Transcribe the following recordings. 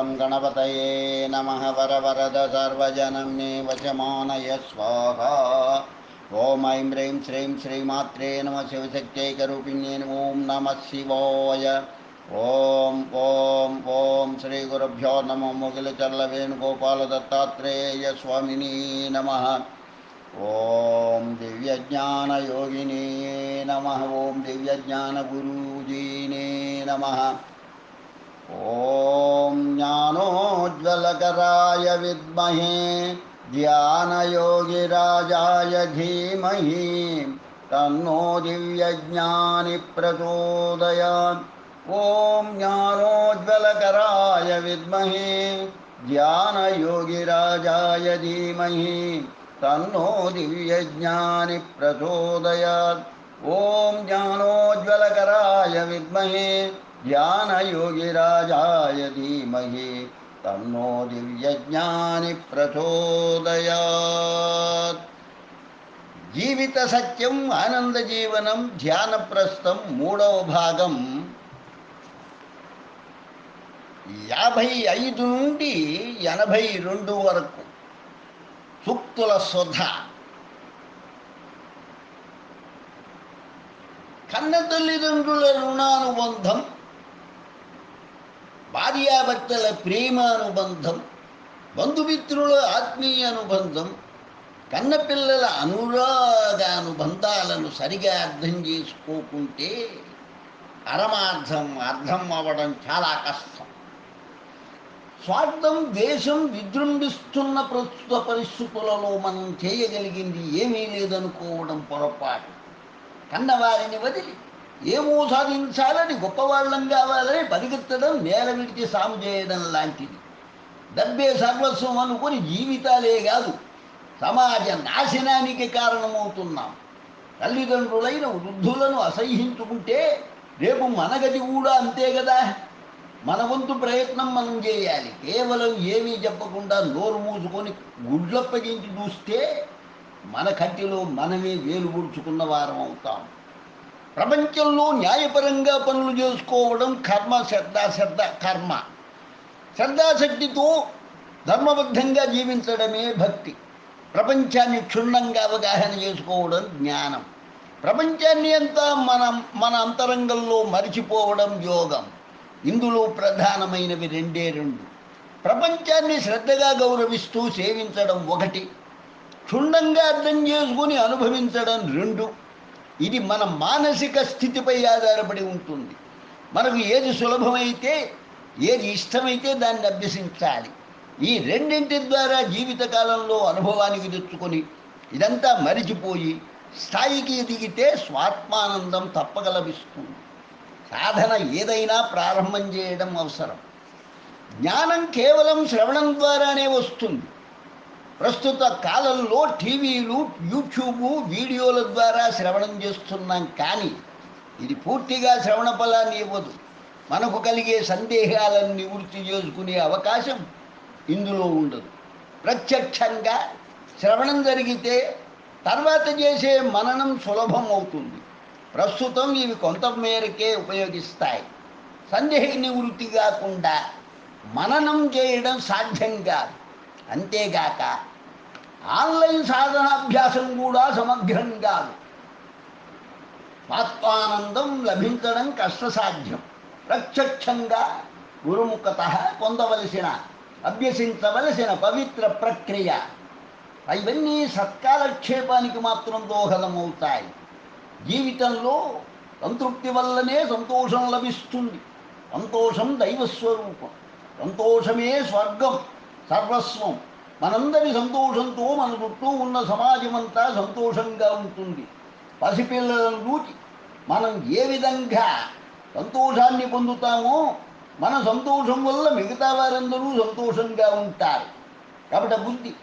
गं गणपतये नमः वरवरद मे वशमानय स्वाहा। ॐ ऐं ह्रीं श्रीं श्रीमात्रे नमः शिवशक्त्यैकरूपिण्ये ॐ नमः शिवाय। ॐ ॐ ॐ श्रीगुरुभ्यो नमो मुगिलचल्लवेणुगोपालदत्तात्रेयस्वामिनी नमः। ॐ दिव्यज्ञानयोगिने नमः। ॐ दिव्यज्ञानगुरुजीने नमः। ॐ ज्ञानोज्ज्वलकराय विद्महे, ध्यानयोगिराजाय धीमहि, तन्नो दिव्यज्ञानि प्रचोदयात् ॐ ज्ञानोज्ज्वलकराय विद्महे, ध्यानयोगिराजाय धीमहि, तन्नो दिव्यज्ञानि प्रचोदयात् ॐ ज्ञानोज्ज्वलकराय विद्महे ध्यानयोगिराजाय धीमहि तन्नो दिव्यज्ञानि ప్రచోదయాత్ జీవిత సత్యం ఆనంద జీవనం ధ్యానప్రస్థం మూడవ భాగం యాభై ఐదు నుండి ఎనభై రెండు వరకు సూక్తుల సుధ కన్న తల్లిదండ్రుల రుణానుబంధం భార్యాభర్తల ప్రేమానుబంధం బంధుమిత్రుల ఆత్మీయ అనుబంధం కన్నపిల్లల అనురాగానుబంధాలను సరిగా అర్థం చేసుకోకుంటే పరమార్థం అర్థం అవ్వడం చాలా కష్టం. స్వార్థం దేశం విజృంభిస్తున్న ప్రస్తుత పరిస్థితులలో మనం చేయగలిగింది ఏమీ లేదనుకోవడం పొరపాటు. కన్నవారిని వదిలి ఏమో సాధించాలని గొప్పవాళ్ళం కావాలని పరిగెత్తడం నేల విడిచి సాము చేయడం లాంటిది. డబ్బే సర్వస్వం అనుకుని జీవితాలే కాదు సమాజ నాశనానికి కారణమవుతున్నాం. తల్లిదండ్రులైన వృద్ధులను అసహ్యించుకుంటే రేపు మన గది కూడా అంతే కదా? మన వంతు ప్రయత్నం మనం చేయాలి. కేవలం ఏమీ చెప్పకుండా నోరు మూసుకొని గుడ్లప్పగించి చూస్తే మన కంటిలో మనమే వేలు గుడుచుకున్న వారం అవుతాం ప్రపంచంలో న్యాయపరంగా పనులు చేసుకోవడం కర్మ శ్రద్ధాశ్రద్ధ కర్మ. శ్రద్ధాశక్తితో ధర్మబద్ధంగా జీవించడమే భక్తి. ప్రపంచాన్ని క్షుణ్ణంగా అవగాహన చేసుకోవడం జ్ఞానం. ప్రపంచాన్ని అంతా మన మన అంతరంగంలో మరిచిపోవడం యోగం. ఇందులో ప్రధానమైనవి రెండే రెండు. ప్రపంచాన్ని శ్రద్ధగా గౌరవిస్తూ సేవించడం ఒకటి. క్షుణ్ణంగా అర్థం చేసుకుని అనుభవించడం రెండు. ఇది మన మానసిక స్థితిపై ఆధారపడి ఉంటుంది. మనకు ఏది సులభమైతే ఏది ఇష్టమైతే దాన్ని అభ్యసించాలి. ఈ రెండింటి ద్వారా జీవితకాలంలో అనుభవానికి తెచ్చుకొని ఇదంతా మరిచిపోయి స్థాయికి ఎదిగితే స్వాత్మానందం తప్పక లభిస్తుంది. సాధన ఏదైనా ప్రారంభం చేయడం అవసరం. జ్ఞానం కేవలం శ్రవణం ద్వారానే వస్తుంది. ప్రస్తుత కాలంలో టీవీలు యూట్యూబ్ వీడియోల ద్వారా శ్రవణం చేస్తున్నాం కానీ ఇది పూర్తిగా శ్రవణ ఫలాన్ని ఇవ్వదు. మనకు కలిగే సందేహాలను నివృత్తి చేసుకునే అవకాశం ఇందులో ఉండదు. ప్రత్యక్షంగా శ్రవణం జరిగితే తర్వాత చేసే మననం సులభం అవుతుంది. ప్రస్తుతం ఇవి కొంత మేరకే ఉపయోగిస్తాయి. సందేహ నివృత్తి కాకుండా మననం చేయడం సాధ్యం కాదు. అంతేగాక ఆన్లైన్ సాధనాభ్యాసం కూడా సమగ్రం కాదు. ఆత్మానందం లభించడం కష్టసాధ్యం. ప్రత్యక్షంగా గురుముఖత పొందవలసిన అభ్యసించవలసిన పవిత్ర ప్రక్రియ. ఇవన్నీ సత్కాలక్షేపానికి మాత్రం దోహదమవుతాయి. జీవితంలో సంతృప్తి వల్లనే సంతోషం లభిస్తుంది. సంతోషం దైవస్వరూపం. సంతోషమే స్వర్గం సర్వస్వం. మనందరి సంతోషంతో మన చుట్టూ ఉన్న సమాజం అంతా సంతోషంగా ఉంటుంది. పసిపిల్లలను చూచి మనం ఏ విధంగా సంతోషాన్ని పొందుతామో మన సంతోషం వల్ల మిగతా వారందరూ సంతోషంగా ఉంటారు. కాబట్టి బుద్ధి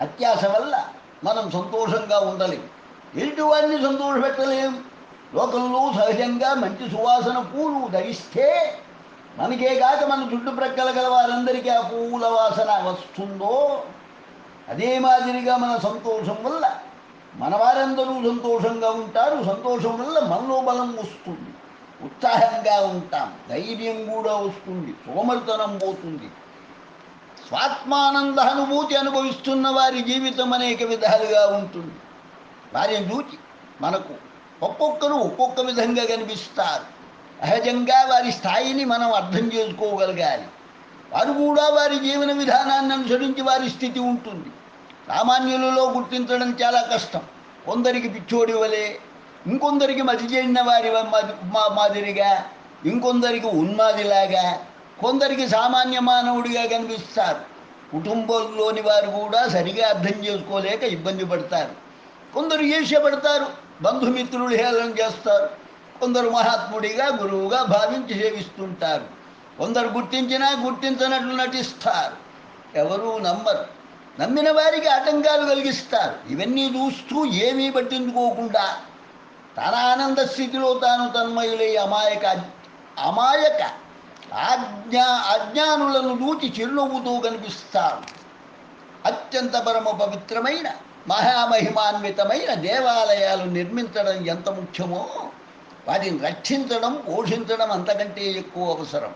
అత్యాశ వల్ల మనం సంతోషంగా ఉండలేం. ఎదుటి వారిని సంతోషపెట్టలేం? లోకంలో సహజంగా మంచి సువాసన పూలు ధరిస్తే మనకే కాక మన చుట్టుప్రక్కల గల వారందరికీ ఆ పూల వాసన వస్తుందో అదే మాదిరిగా మన సంతోషం వల్ల మన వారందరూ సంతోషంగా ఉంటారు సంతోషం వల్ల మనలో బలం వస్తుంది. ఉత్సాహంగా ఉంటాం ధైర్యం కూడా వస్తుంది సోమరితనం పోతుంది. స్వాత్మానంద అనుభూతి అనుభవిస్తున్న వారి జీవితం అనేక విధాలుగా ఉంటుంది. వారిని చూచి మనకు ఒక్కొక్కరు ఒక్కొక్క విధంగా కనిపిస్తారు. సహజంగా వారి స్థాయిని మనం అర్థం చేసుకోగలగాలి. వారు కూడా వారి జీవన విధానాన్ని అనుసరించి వారి స్థితి ఉంటుంది. సామాన్యులలో గుర్తించడం చాలా కష్టం. కొందరికి పిచ్చోడి వలె ఇంకొందరికి మతి వారి మా- మాదిరిగా ఇంకొందరికి ఉన్మాదిలాగా కొందరికి సామాన్య మానవుడిగా కనిపిస్తారు. కుటుంబంలోని వారు కూడా సరిగా అర్థం చేసుకోలేక ఇబ్బంది పడతారు. కొందరు ఈర్ష్యపడతారు బంధుమిత్రులు హేళన చేస్తారు. కొందరు మహాత్ముడిగా గురువుగా భావించి సేవిస్తుంటారు. కొందరు గుర్తించినా గుర్తించనట్లు నటిస్తారు. ఎవరూ నమ్మరు. నమ్మిన వారికి ఆటంకాలు కలిగిస్తారు. ఇవన్నీ చూస్తూ ఏమీ పట్టించుకోకుండా తన ఆనంద స్థితిలో తాను తన్మయులై అమాయక అమాయక ఆజ్ఞా అజ్ఞానులను దూచి చిరునవ్వుతూ కనిపిస్తారు. అత్యంత పరమ పవిత్రమైన మహామహిమాన్వితమైన దేవాలయాలు నిర్మించడం ఎంత ముఖ్యమో వాటిని రక్షించడం పోషించడం అంతకంటే ఎక్కువ అవసరం.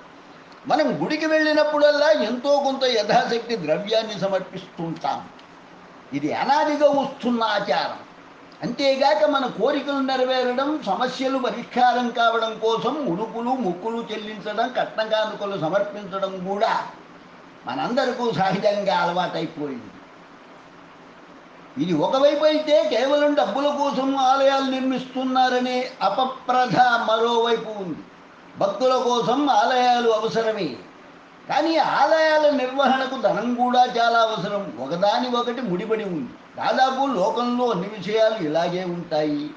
మనం గుడికి వెళ్ళినప్పుడల్లా ఎంతో కొంత యథాశక్తి ద్రవ్యాన్ని సమర్పిస్తుంటాం. ఇది అనాదిగా వస్తున్న ఆచారం. అంతేగాక మన కోరికలు నెరవేరడం సమస్యలు పరిష్కారం కావడం కోసం ఉడుపులు ముక్కులు చెల్లించడం కట్న కానుకలు సమర్పించడం కూడా మనందరికీ సహజంగా అలవాటైపోయింది. ఇది ఒకవైపు అయితే కేవలం డబ్బుల కోసం ఆలయాలు నిర్మిస్తున్నారనే అపప్రథ మరోవైపు ఉంది. భక్తుల కోసం ఆలయాలు అవసరమే. కానీ ఆలయాల నిర్వహణకు ధనం కూడా చాలా అవసరం. ఒకదాని ఒకటి ముడిపడి ఉంది. దాదాపు లోకంలో అన్ని విషయాలు ఇలాగే ఉంటాయి.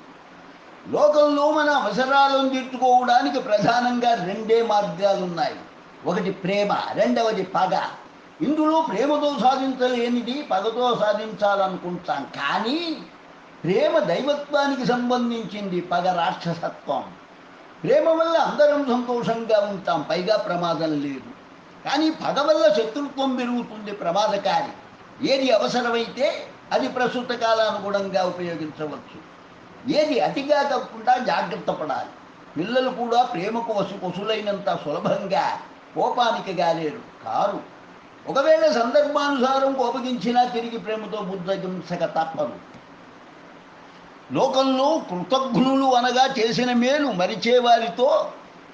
లోకంలో మన అవసరాలను తీర్చుకోవడానికి ప్రధానంగా రెండే మార్గాలు ఉన్నాయి ఒకటి ప్రేమ రెండవది పగ. ఇందులో ప్రేమతో సాధించలేనిది పగతో సాధించాలనుకుంటాం. కానీ ప్రేమ దైవత్వానికి సంబంధించింది పగ రాక్షసత్వం. ప్రేమ వల్ల అందరం సంతోషంగా ఉంటాం పైగా ప్రమాదం లేదు. కానీ పగ వల్ల శత్రుత్వం పెరుగుతుంది ప్రమాదకారి. ఏది అవసరమైతే అది ప్రస్తుత కాలానుగుణంగా ఉపయోగించవచ్చు. ఏది అతిగా తప్పకుండా జాగ్రత్త పడాలి. పిల్లలు కూడా ప్రేమకు వసు వసులైనంత సులభంగా కోపానికి గాలేరు కారు. ఒకవేళ సందర్భానుసారం కోపగించినా తిరిగి ప్రేమతో బుద్ధగించక తప్పదు. లోకంలో కృతజ్ఞులు అనగా చేసిన మేలు మరిచే వారితో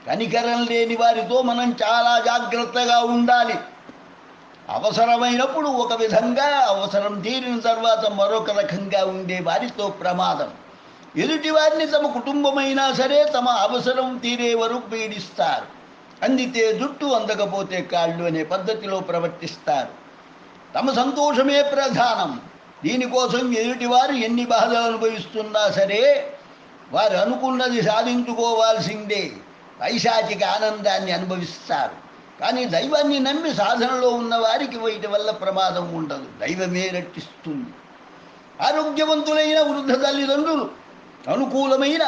కనికరం లేని వారితో మనం చాలా జాగ్రత్తగా ఉండాలి. అవసరమైనప్పుడు ఒక విధంగా అవసరం తీరిన తర్వాత మరొక రకంగా ఉండే వారితో ప్రమాదం. ఎదుటి వారిని తమ కుటుంబమైనా సరే తమ అవసరం తీరే వరకు పీడిస్తారు. అందితే జుట్టు అందకపోతే కాళ్ళు అనే పద్ధతిలో ప్రవర్తిస్తారు. తమ సంతోషమే ప్రధానం. దీనికోసం ఎదుటివారు ఎన్ని బాధలు అనుభవిస్తున్నా సరే వారు అనుకున్నది సాధించుకోవాల్సిందే. పైశాచిక ఆనందాన్ని అనుభవిస్తారు. కానీ దైవాన్ని నమ్మి సాధనలో ఉన్న వారికి వీటి వల్ల ప్రమాదం ఉండదు. దైవమే రక్షిస్తుంది. ఆరోగ్యవంతులైన వృద్ధ తల్లిదండ్రులు అనుకూలమైన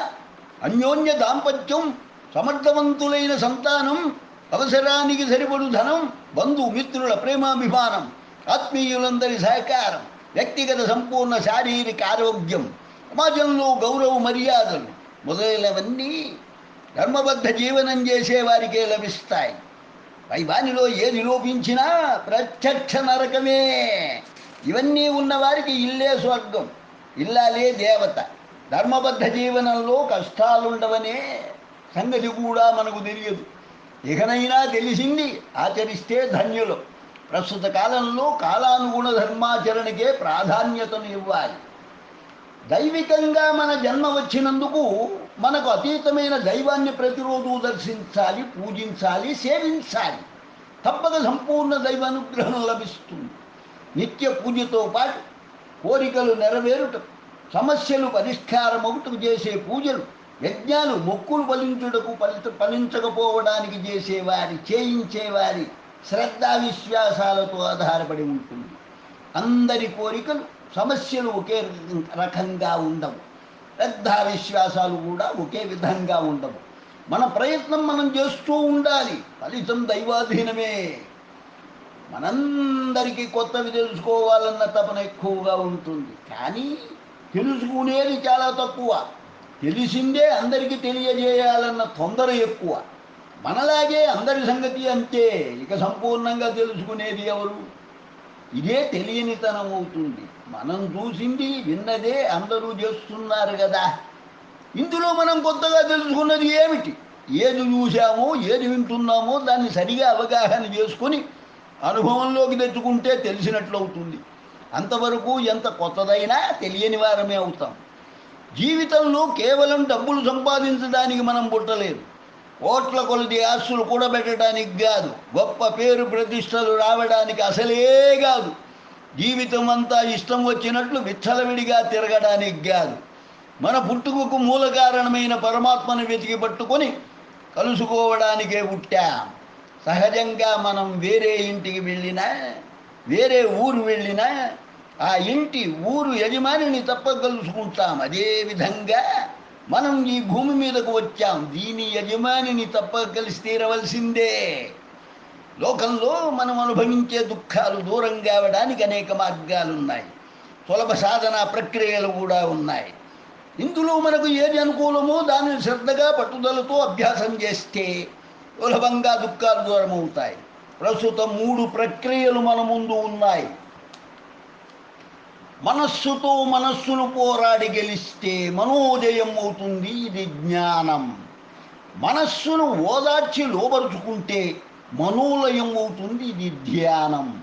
అన్యోన్య దాంపత్యం సమర్థవంతులైన సంతానం అవసరానికి సరిపడు ధనం బంధు మిత్రుల ప్రేమాభిమానం ఆత్మీయులందరి సహకారం వ్యక్తిగత సంపూర్ణ శారీరక ఆరోగ్యం సమాజంలో గౌరవ మర్యాదలు మొదలైనవన్నీ ధర్మబద్ధ జీవనం చేసే వారికే లభిస్తాయి. పై వానిలో ఏది లోపించినా ప్రత్యక్ష నరకమే. ఇవన్నీ ఉన్నవారికి ఇల్లే స్వర్గం ఇల్లాలే దేవత. ధర్మబద్ధ జీవనంలో కష్టాలుండవనే సంగతి కూడా మనకు తెలియదు. ఇకనైనా తెలిసింది ఆచరిస్తే ధన్యులు. ప్రస్తుత కాలంలో కాలానుగుణ ధర్మాచరణకే ప్రాధాన్యతను ఇవ్వాలి. దైవికంగా మన జన్మ వచ్చినందుకు మనకు అతీతమైన దైవాన్ని ప్రతిరోజు దర్శించాలి పూజించాలి సేవించాలి. తప్పక సంపూర్ణ దైవానుగ్రహం లభిస్తుంది. నిత్య పూజతో పాటు కోరికలు నెరవేరుట సమస్యలు పరిష్కారమవుటకు చేసే పూజలు యజ్ఞాలు మొక్కులు ఫలించుటకు ఫలిత ఫలించకపోవడానికి చేసేవారి చేయించేవారి శ్రద్ధా విశ్వాసాలతో ఆధారపడి ఉంటుంది. అందరి కోరికలు సమస్యలు ఒకే రకంగా ఉండవు. శ్రద్ధా విశ్వాసాలు కూడా ఒకే విధంగా ఉండవు. మన ప్రయత్నం మనం చేస్తూ ఉండాలి. ఫలితం దైవాధీనమే. మనందరికీ కొత్తవి తెలుసుకోవాలన్న తపన ఎక్కువగా ఉంటుంది. కానీ తెలుసుకునేది చాలా తక్కువ. తెలిసిందే అందరికీ తెలియజేయాలన్న తొందర ఎక్కువ. మనలాగే అందరి సంగతి అంతే. ఇక సంపూర్ణంగా తెలుసుకునేది ఎవరు? ఇదే తెలియనితనం అవుతుంది. మనం చూసింది విన్నదే అందరూ చేస్తున్నారు కదా. ఇందులో మనం కొత్తగా తెలుసుకున్నది ఏమిటి? ఏది చూసామో ఏది వింటున్నామో దాన్ని సరిగా అవగాహన చేసుకొని అనుభవంలోకి తెచ్చుకుంటే తెలిసినట్లు అవుతుంది అంతవరకు ఎంత కొత్తదైనా తెలియని వారమే అవుతాం. జీవితంలో కేవలం డబ్బులు సంపాదించడానికి మనం పుట్టలేదు. కోట్ల కొలది ఆస్తులు కూడబెట్టడానికి కాదు గొప్ప పేరు ప్రతిష్టలు రావడానికి అసలే కాదు. జీవితం అంతా ఇష్టం వచ్చినట్లు విచ్చలవిడిగా తిరగడానికి కాదు. మన పుట్టుకకు మూల కారణమైన పరమాత్మను వెతికి పట్టుకొని కలుసుకోవడానికే పుట్టాం. సహజంగా మనం వేరే ఇంటికి వెళ్ళినా వేరే ఊరు వెళ్ళినా ఆ ఇంటి ఊరు యజమానిని తప్ప కలుసుకుంటాం. అదే విధంగా మనం ఈ భూమి మీదకు వచ్చాం. దీని యజమానిని తప్ప కలిసి తీరవలసిందే. లోకంలో మనం అనుభవించే దుఃఖాలు దూరం కావడానికి అనేక మార్గాలు ఉన్నాయి సులభ సాధన ప్రక్రియలు కూడా ఉన్నాయి. ఇందులో మనకు ఏది అనుకూలమో దానిని శ్రద్ధగా పట్టుదలతో అభ్యాసం చేస్తే సులభంగా దుఃఖాలు దూరం అవుతాయి ప్రస్తుతం మూడు ప్రక్రియలు మన ముందు ఉన్నాయి. మనస్సుతో మనస్సును పోరాడి గెలిస్తే మనోజయం అవుతుంది ఇది జ్ఞానం. మనస్సును ఓదార్చి లోపరుచుకుంటే మనోలయం అవుతుంది ఇది ధ్యానం.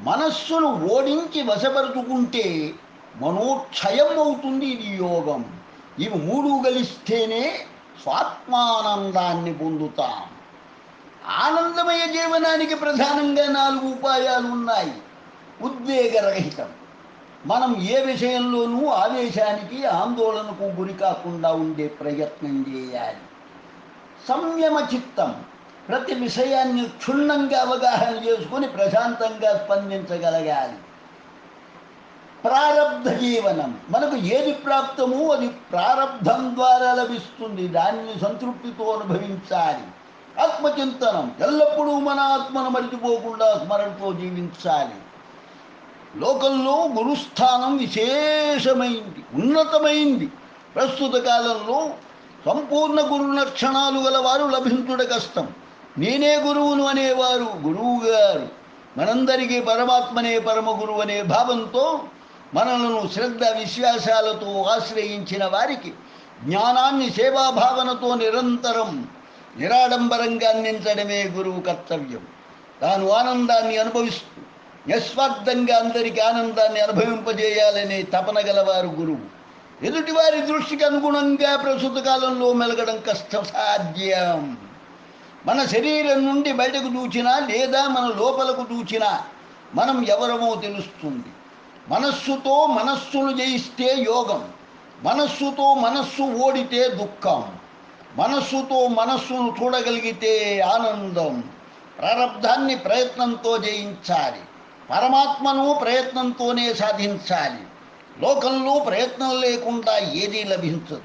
మనస్సును ఓడించి వశపరుచుకుంటే మనోక్షయం అవుతుంది ఇది యోగం. ఇవి మూడు గలిస్తేనే స్వాత్మానందాన్ని పొందుతాం. ఆనందమయ జీవనానికి ప్రధానంగా నాలుగు ఉపాయాలు ఉన్నాయి. ఉద్వేగరహితం. మనం ఏ విషయంలోనూ ఆవేశానికి ఆందోళనకు గురి కాకుండా ఉండే ప్రయత్నం చేయాలి. సంయమ చిత్తం. ప్రతి విషయాన్ని క్షుణ్ణంగా అవగాహన చేసుకొని ప్రశాంతంగా స్పందించగలగాలి. ప్రారబ్ధ జీవనం. మనకు ఏది ప్రాప్తమో అది ప్రారబ్ధం ద్వారా లభిస్తుంది. దాన్ని సంతృప్తితో అనుభవించాలి. ఆత్మచింతనం. ఎల్లప్పుడూ మన ఆత్మను మరిచిపోకుండా స్మరణతో జీవించాలి. లోకంలో గురుస్థానం విశేషమైంది ఉన్నతమైంది. ప్రస్తుత కాలంలో సంపూర్ణ గురు లక్షణాలు గలవారు లభించుట కష్టం. నేనే గురువును అనేవారు గురువు గారు మనందరికీ పరమాత్మనే పరమ గురువు అనే భావంతో మనలను శ్రద్ధ విశ్వాసాలతో ఆశ్రయించిన వారికి జ్ఞానాన్ని సేవాభావనతో నిరంతరం నిరాడంబరంగా అందించడమే గురువు కర్తవ్యం. తాను ఆనందాన్ని అనుభవిస్తూ నిస్వార్థంగా అందరికీ ఆనందాన్ని అనుభవింపజేయాలనే తపన గలవారు గురువు. ఎదుటివారి దృష్టికి అనుగుణంగా ప్రస్తుత కాలంలో మెలగడం కష్టం సాధ్యం మన శరీరం నుండి బయటకు దూచినా లేదా మన లోపలకు దూచినా మనం ఎవరమో తెలుస్తుంది. మనస్సుతో మనస్సును జయిస్తే యోగం మనస్సుతో మనస్సు ఓడితే దుఃఖం మనస్సుతో మనస్సును చూడగలిగితే ఆనందం. ప్రారంధాన్ని ప్రయత్నంతో జయించాలి. పరమాత్మను ప్రయత్నంతోనే సాధించాలి. లోకంలో ప్రయత్నం లేకుండా ఏదీ లభించదు.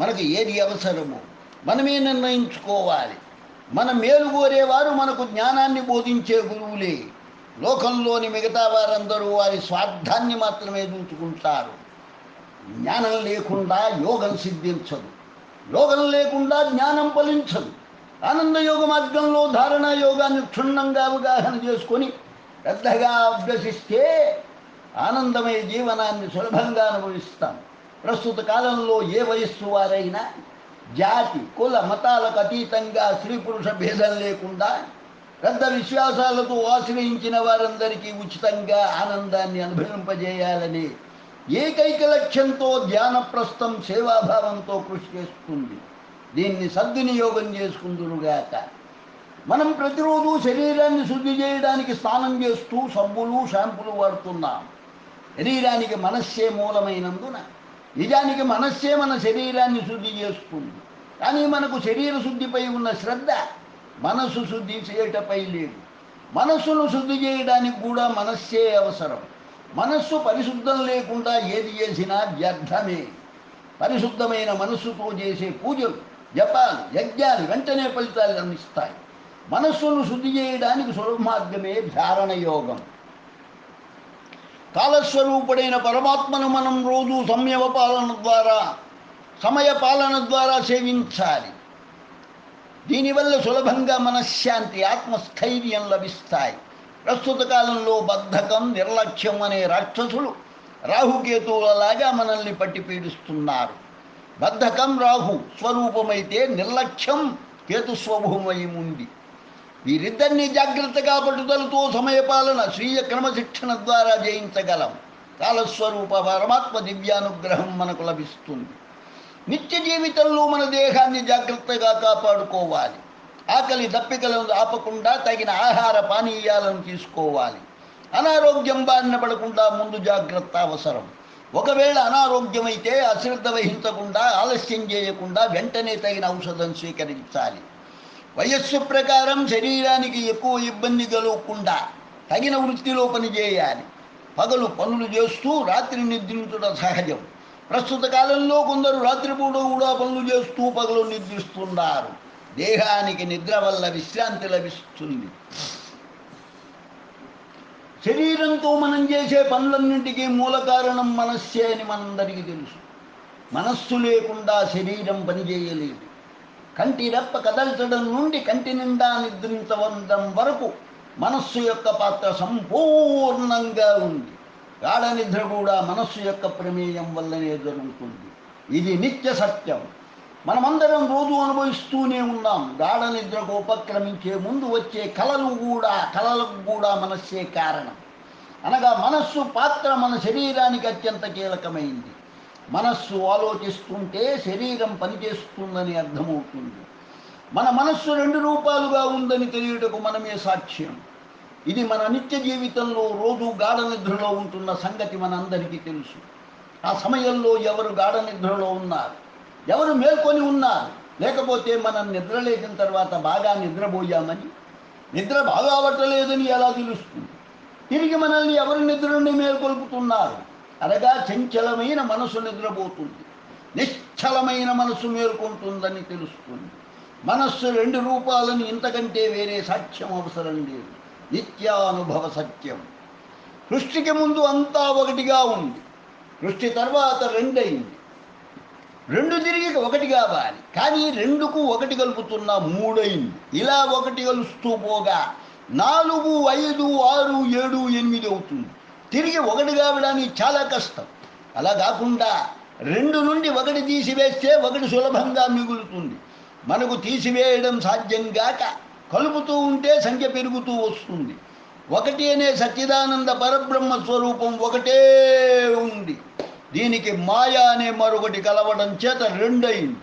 మనకు ఏది అవసరము మనమే నిర్ణయించుకోవాలి. మన మేలు కోరేవారు మనకు జ్ఞానాన్ని బోధించే గురువులే. లోకంలోని మిగతా వారందరూ వారి స్వార్థాన్ని మాత్రమే చూసుకుంటారు. జ్ఞానం లేకుండా యోగం సిద్ధించదు. యోగం లేకుండా జ్ఞానం ఫలించదు. ఆనందయోగ మార్గంలో ధారణ యోగాన్ని క్షుణ్ణంగా అవగాహన చేసుకొని శ్రద్ధగా అభ్యసిస్తే ఆనందమయ జీవనాన్ని సులభంగా అనుభవిస్తాం. ప్రస్తుత కాలంలో ఏ వయస్సు వారైనా జాతి కుల మతాలకు అతీతంగా స్త్రీ పురుష భేదం లేకుండా పెద్ద విశ్వాసాలతో ఆశ్రయించిన వారందరికీ ఉచితంగా ఆనందాన్ని అనుభవింపజేయాలని ఏకైక లక్ష్యంతో ధ్యానప్రస్థం సేవాభావంతో కృషి చేస్తుంది. దీన్ని సద్వినియోగం చేసుకుందురుగాక మనం ప్రతిరోజు శరీరాన్ని శుద్ధి చేయడానికి స్నానం చేస్తూ సబ్బులు షాంపులు వాడుతున్నాం. శరీరానికి మనస్సే మూలమైనందున నిజానికి మనస్సే మన శరీరాన్ని శుద్ధి చేస్తుంది. కానీ మనకు శరీర శుద్ధిపై ఉన్న శ్రద్ధ మనస్సు శుద్ధి చేయటపై లేదు. మనస్సును శుద్ధి చేయడానికి కూడా మనస్సే అవసరం. మనస్సు పరిశుద్ధం లేకుండా ఏది చేసినా వ్యర్థమే. పరిశుద్ధమైన మనస్సుతో చేసే పూజలు జపాలు యజ్ఞాలు వెంటనే ఫలితాలు అందిస్తాయి. మనస్సును శుద్ధి చేయడానికి సులభ మార్గమే ధారణ యోగం కాలస్వరూపుడైన పరమాత్మను మనం రోజు సంయమ పాలన ద్వారా సమయ పాలన ద్వారా సేవించాలి. దీనివల్ల సులభంగా మనశ్శాంతి ఆత్మస్థైర్యం లభిస్తాయి. ప్రస్తుత కాలంలో బద్ధకం నిర్లక్ష్యం అనే రాక్షసులు రాహుకేతువులలాగా మనల్ని పట్టి పీడిస్తున్నారు. బద్ధకం రాహు స్వరూపమైతే నిర్లక్ష్యం కేతుస్వభూమయం ఉంది. వీరిద్దరినీ జాగ్రత్తగా పట్టుదలతో సమయపాలన స్వీయ క్రమశిక్షణ ద్వారా జయించగలం. కాలస్వరూప పరమాత్మ దివ్యానుగ్రహం మనకు లభిస్తుంది. నిత్య జీవితంలో మన దేహాన్ని జాగ్రత్తగా కాపాడుకోవాలి. ఆకలి దప్పికలను ఆపకుండా తగిన ఆహార పానీయాలను తీసుకోవాలి. అనారోగ్యం బారిన పడకుండా ముందు జాగ్రత్త అవసరం. ఒకవేళ అనారోగ్యమైతే అశ్రద్ధ వహించకుండా ఆలస్యం చేయకుండా వెంటనే తగిన ఔషధం స్వీకరించాలి. వయస్సు ప్రకారం శరీరానికి ఎక్కువ ఇబ్బంది కలగకుండా తగిన వృత్తిలో పనిచేయాలి. పగలు పనులు చేస్తూ రాత్రి నిద్రించడం సహజం. ప్రస్తుత కాలంలో కొందరు రాత్రిపూట కూడా పనులు చేస్తూ పగలు నిద్రిస్తున్నారు. దేహానికి నిద్ర వల్ల విశ్రాంతి లభిస్తుంది. శరీరంతో మనం చేసే పనులన్నింటికీ మూల కారణం మనస్సే అని మనందరికీ తెలుసు. మనస్సు లేకుండా శరీరం పనిచేయలేదు. కంటి రెప్ప కదల్చడం నుండి కంటి నిండా నిద్రించవంతం వరకు మనస్సు యొక్క పాత్ర సంపూర్ణంగా ఉంది. గాఢ నిద్ర కూడా మనస్సు యొక్క ప్రమేయం వల్లనే జరుగుతుంది. ఇది నిత్య సత్యం. మనమందరం రోజు అనుభవిస్తూనే ఉన్నాం. గాఢ నిద్రకు ఉపక్రమించే ముందు వచ్చే కలలు కూడా కలలకు కూడా మనస్సే కారణం. అనగా మనస్సు పాత్ర మన శరీరానికి అత్యంత కీలకమైంది. మనస్సు ఆలోచిస్తుంటే శరీరం పనిచేస్తుందని అర్థమవుతుంది. మన మనస్సు రెండు రూపాలుగా ఉందని తెలియుటకు మనమే సాక్ష్యం. ఇది మన నిత్య జీవితంలో రోజు గాఢ నిద్రలో ఉంటున్న సంగతి మనందరికీ తెలుసు. ఆ సమయంలో ఎవరు గాఢ నిద్రలో ఉన్నారు? ఎవరు మేల్కొని ఉన్నారు? లేకపోతే మనం నిద్ర లేచిన తర్వాత బాగా నిద్రపోయామని? నిద్ర బాగా పట్టలేదని ఎలా తెలుస్తుంది? తిరిగి మనల్ని ఎవరి నిద్రని మేల్కొల్పుతున్నారు? అనగా చంచలమైన మనసు నిద్రపోతుంది. నిశ్చలమైన మనసు మేల్కొంటుందని తెలుస్తుంది. మనస్సు రెండు రూపాలను ఇంతకంటే వేరే సాక్ష్యం అవసరం లేదు. నిత్యానుభవ సత్యం. సృష్టికి ముందు అంతా ఒకటిగా ఉంది. సృష్టి తర్వాత రెండైంది. రెండు తిరిగి ఒకటిగా బాలి కానీ రెండుకు ఒకటి కలుపుతున్న మూడైంది. ఇలా ఒకటి కలుస్తూ పోగా నాలుగు ఐదు ఆరు ఏడు ఎనిమిది అవుతుంది. తిరిగి ఒకటి కావడానికి చాలా కష్టం. అలా కాకుండా రెండు నుండి ఒకటి తీసివేస్తే ఒకటి సులభంగా మిగులుతుంది. మనకు తీసివేయడం సాధ్యం కాక కలుపుతూ ఉంటే సంఖ్య పెరుగుతూ వస్తుంది. ఒకటి అనే సచ్చిదానంద పరబ్రహ్మ స్వరూపం ఒకటే ఉంది. దీనికి మాయ అనే మరొకటి కలవడం చేత రెండయింది.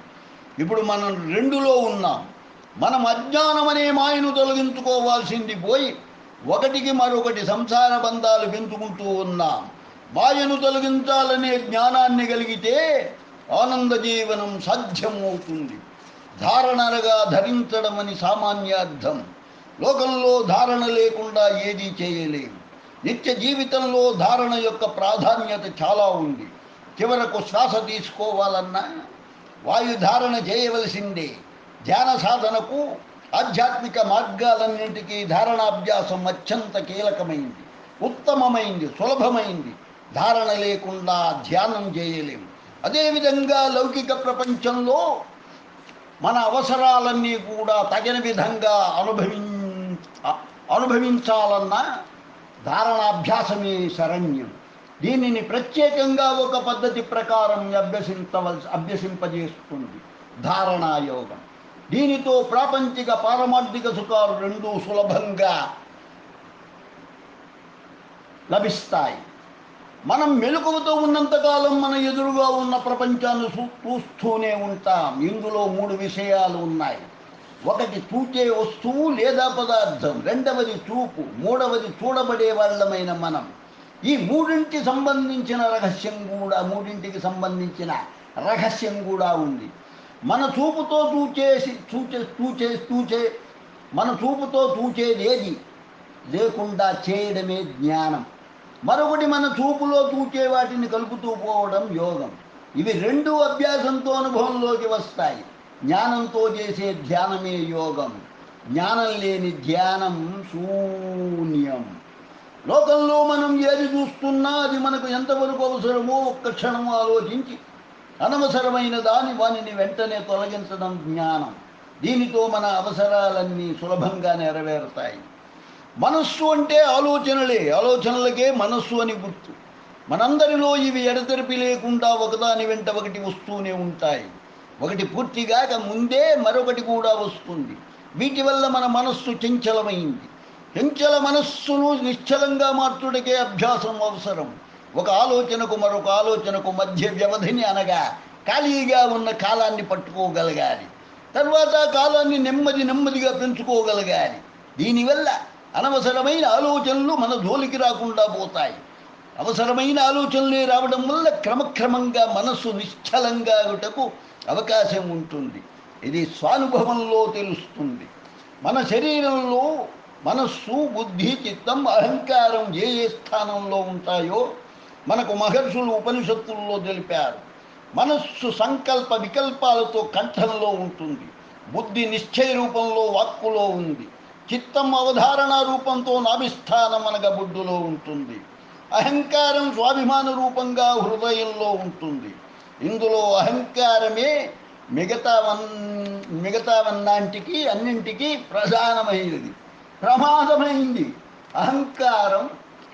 ఇప్పుడు మనం రెండులో ఉన్నాం. మనం అజ్ఞానం అనే మాయను తొలగించుకోవాల్సింది పోయి ఒకటికి మరొకటి సంసార బంధాలు పెంచుకుంటూ ఉన్నాం. మాయను తొలగించాలనే జ్ఞానాన్ని కలిగితే ఆనంద జీవనం సాధ్యమవుతుంది. ధారణలుగా ధరించడం అని సామాన్య అర్థం లోకంలో ధారణ లేకుండా ఏదీ చేయలేము నిత్య జీవితంలో ధారణ యొక్క ప్రాధాన్యత చాలా ఉంది. చివరకు శ్వాస తీసుకోవాలన్నా వాయు ధారణ చేయవలసిందే. ధ్యాన సాధనకు ఆధ్యాత్మిక మార్గాలన్నింటికీ ధారణాభ్యాసం అత్యంత కీలకమైంది ఉత్తమమైంది సులభమైంది. ధారణ లేకుండా ధ్యానం చేయలేము. అదేవిధంగా లౌకిక ప్రపంచంలో మన అవసరాలన్నీ కూడా తగిన విధంగా అనుభవి అనుభవించాలన్న ధారణాభ్యాసమే శరణ్యం. దీనిని ప్రత్యేకంగా ఒక పద్ధతి ప్రకారం అభ్యసించవలసి అభ్యసింపజేస్తుంది ధారణాయోగం. దీనితో ప్రాపంచిక పారమార్థిక సుఖాలు రెండూ సులభంగా లభిస్తాయి. మనం మెలకువతో ఉన్నంతకాలం మన ఎదురుగా ఉన్న ప్రపంచాన్ని చూస్తూనే ఉంటాం. ఇందులో మూడు విషయాలు ఉన్నాయి. ఒకటి చూచే వస్తువు లేదా పదార్థం. రెండవది చూపు. మూడవది చూడబడే వాళ్ళమైన మనం. ఈ మూడింటి సంబంధించిన రహస్యం కూడా మూడింటికి సంబంధించిన రహస్యం కూడా ఉంది. మన చూపుతో చూచేసి చూచే చూచే చూచే మన చూపుతో చూచేది ఏది? లేకుండా చేయడమే జ్ఞానం. మరొకటి మన చూపులో చూచే వాటిని కలుపుతూ పోవడం యోగం. ఇవి రెండు అభ్యాసంతో అనుభవంలోకి వస్తాయి. జ్ఞానంతో చేసే ధ్యానమే యోగం. జ్ఞానం లేని ధ్యానం శూన్యం. లోకంలో మనం ఏది చూస్తున్నా అది మనకు ఎంతవరకు అవసరమో ఒక్క క్షణం ఆలోచించి అనవసరమైన దాని వానిని వెంటనే తొలగించడం జ్ఞానం. దీనితో మన అవసరాలన్నీ సులభంగా నెరవేరుతాయి. మనస్సు అంటే ఆలోచనలే. ఆలోచనలకే మనస్సు అని గుర్తు. మనందరిలో ఇవి ఎడతెరిపి లేకుండా ఒకదాని వెంట ఒకటి వస్తూనే ఉంటాయి. ఒకటి పూర్తిగాక ముందే మరొకటి కూడా వస్తుంది. వీటి వల్ల మన మనస్సు చంచలమైంది. చంచల మనస్సును నిశ్చలంగా మార్చుడికే అభ్యాసం అవసరం. ఒక ఆలోచనకు మరొక ఆలోచనకు మధ్య వ్యవధిని అనగా ఖాళీగా ఉన్న కాలాన్ని పట్టుకోగలగాలి. తర్వాత ఆ కాలాన్ని నెమ్మది నెమ్మదిగా పెంచుకోగలగాలి. దీనివల్ల అనవసరమైన ఆలోచనలు మన జోలికి రాకుండా పోతాయి. అవసరమైన ఆలోచనలే రావడం వల్ల క్రమక్రమంగా మనస్సు నిశ్చలంగా అగుటకు అవకాశం ఉంటుంది. ఇది స్వానుభవంలో తెలుస్తుంది. మన శరీరంలో మనస్సు బుద్ధి చిత్తం అహంకారం ఏ ఏ స్థానంలో ఉంటాయో మనకు మహర్షులు ఉపనిషత్తుల్లో తెలిపారు. మనస్సు సంకల్ప వికల్పాలతో కంఠంలో ఉంటుంది. బుద్ధి నిశ్చయ రూపంలో వాక్కులో ఉంది. చిత్తం అవధారణ రూపంతో నాభిస్థానం అనగా బుడ్డులో ఉంటుంది. అహంకారం స్వాభిమాన రూపంగా హృదయంలో ఉంటుంది. ఇందులో అహంకారమే మిగతా వన్ మిగతావన్నాంటికి అన్నింటికి ప్రధానమైనది. ప్రమాదమైంది. అహంకారం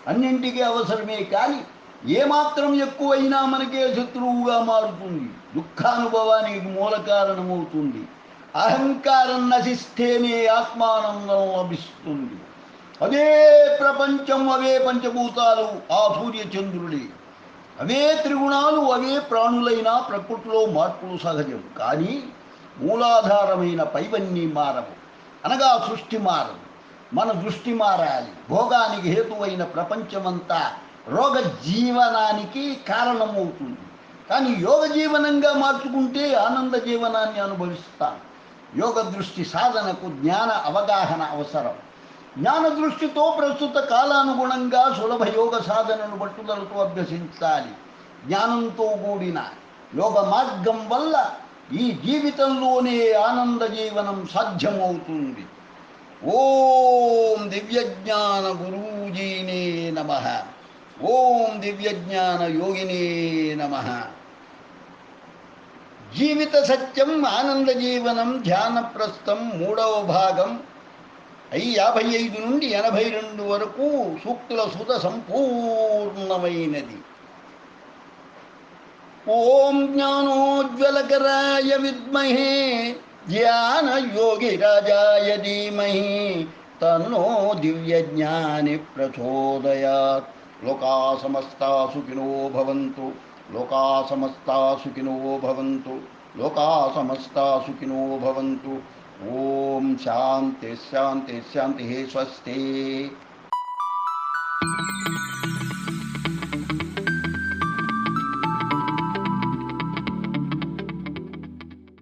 అన్నింటికీ అవసరమే కానీ ఏమాత్రం ఎక్కువైనా మనకే శత్రువుగా మారుతుంది. దుఃఖానుభవానికి మూల కారణమవుతుంది. అహంకారం నశిస్తేనే ఆత్మానందం లభిస్తుంది. అదే ప్రపంచం అవే పంచభూతాలు ఆ సూర్యచంద్రుడే అవే త్రిగుణాలు అవే ప్రాణులైన ప్రకృతిలో మార్పులు సహజం. కానీ మూలాధారమైన పైవన్నీ మారవు. అనగా సృష్టి మారదు. మన దృష్టి మారాలి. భోగానికి హేతువైన ప్రపంచమంతా రోగ జీవనానికి కారణమవుతుంది. కానీ యోగ జీవనంగా మార్చుకుంటే ఆనంద జీవనాన్ని అనుభవిస్తాను యోగ దృష్టి సాధనకు జ్ఞాన అవగాహన అవసరం. జ్ఞాన దృష్టితో ప్రస్తుత కాలానుగుణంగా సులభ యోగ సాధనను పట్టుదలతో అభ్యసించాలి. జ్ఞానంతో కూడిన యోగ మార్గం వల్ల ఈ జీవితంలోనే ఆనంద జీవనం సాధ్యమవుతుంది. ఓం దివ్యజ్ఞాన గురూజీనే నమ. ఓం దివ్యజ్ఞాన యోగినే నమ జీవిత సత్యం ఆనంద జీవనం ధ్యానప్రస్థం మూడవ భాగం అయి యాభై ఐదు నుండి ఎనభై రెండు వరకు సూక్తుల సుత సంపూర్ణమైనది ఓం జ్ఞానోజ్వలకరాయ విద్మహే ధ్యాన యోగి రాజాయ ధీమహి తన్నో దివ్య జ్ఞాని ప్రచోదయాత్ लोका समस्ता सुखिनो भवन्तु। लोका समस्ता सुखिनो भवन्तु। लोका समस्ता सुखिनो भवन्तु। ओम शांति शांति शांति हे स्वस्ति।